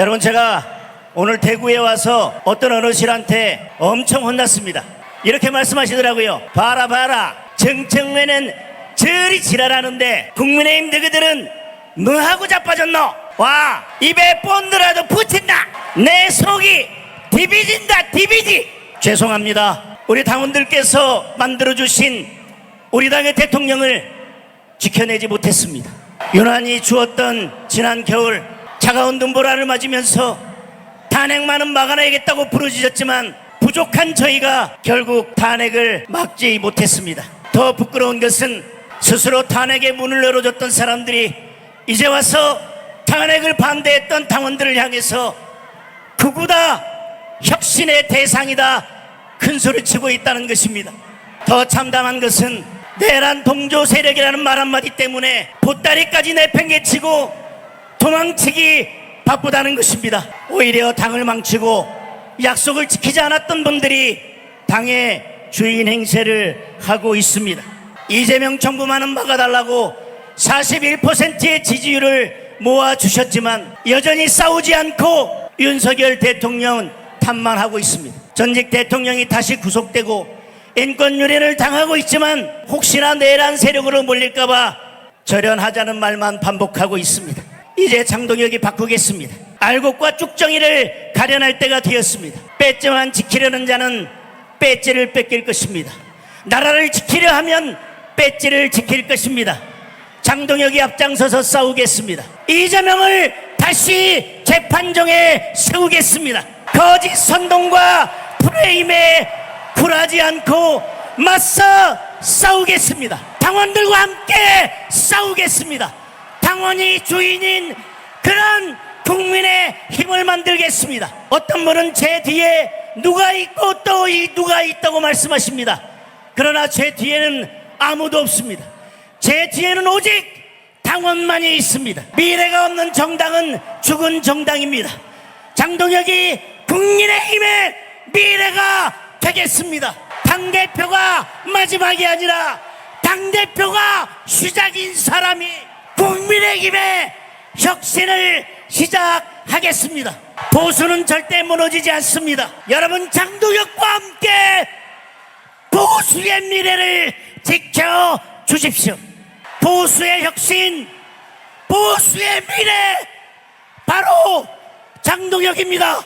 여러분 제가 오늘 대구에 와서 어떤 어르신한테 엄청 혼났습니다. 이렇게 말씀하시더라고요. 봐라 봐라 정청래는 저리 지랄하는데 국민의힘 너희들은 뭐하고 자빠졌노? 와 입에 본드라도 붙인다. 내 속이 디비진다 디비지. 죄송합니다. 우리 당원들께서 만들어주신 우리 당의 대통령을 지켜내지 못했습니다. 유난히 추웠던 지난 겨울 차가운 눈보라를 맞으면서 탄핵만은 막아내겠다고 부르짖었지만 부족한 저희가 결국 탄핵을 막지 못했습니다. 더 부끄러운 것은 스스로 탄핵의 문을 열어줬던 사람들이 이제 와서 탄핵을 반대했던 당원들을 향해서 극우다 혁신의 대상이다 큰 소리 치고 있다는 것입니다. 더 참담한 것은 내란 동조 세력이라는 말 한마디 때문에 보따리까지 내팽개치고 도망치기 바쁘다는 것입니다. 오히려 당을 망치고 약속을 지키지 않았던 분들이 당의 주인 행세를 하고 있습니다. 이재명 정부만은 막아달라고 41%의 지지율을 모아주셨지만 여전히 싸우지 않고 윤석열 대통령은 탓만 하고 있습니다. 전직 대통령이 다시 구속되고 인권 유린을 당하고 있지만 혹시나 내란 세력으로 몰릴까봐 절연하자는 말만 반복하고 있습니다. 이제 장동혁이 바꾸겠습니다. 알곡과 쭉정이를 가려낼 때가 되었습니다. 배지만 지키려는 자는 배지를 뺏길 것입니다. 나라를 지키려 하면 배지를 지킬 것입니다. 장동혁이 앞장서서 싸우겠습니다. 이재명을 다시 재판정에 세우겠습니다. 거짓 선동과 프레임에 굴하지 않고 맞서 싸우겠습니다. 당원들과 함께 싸우겠습니다. 당원이 주인인 그런 국민의 힘을 만들겠습니다. 어떤 분은 제 뒤에 누가 있고 또 이 누가 있다고 말씀하십니다. 그러나 제 뒤에는 아무도 없습니다. 제 뒤에는 오직 당원만이 있습니다. 미래가 없는 정당은 죽은 정당입니다. 장동혁이 국민의힘의 미래가 되겠습니다. 당대표가 마지막이 아니라 당대표가 시작인 사람이 국민의힘의 혁신을 시작하겠습니다. 보수는 절대 무너지지 않습니다. 여러분 장동혁과 함께 보수의 미래를 지켜 주십시오. 보수의 혁신, 보수의 미래, 바로 장동혁입니다.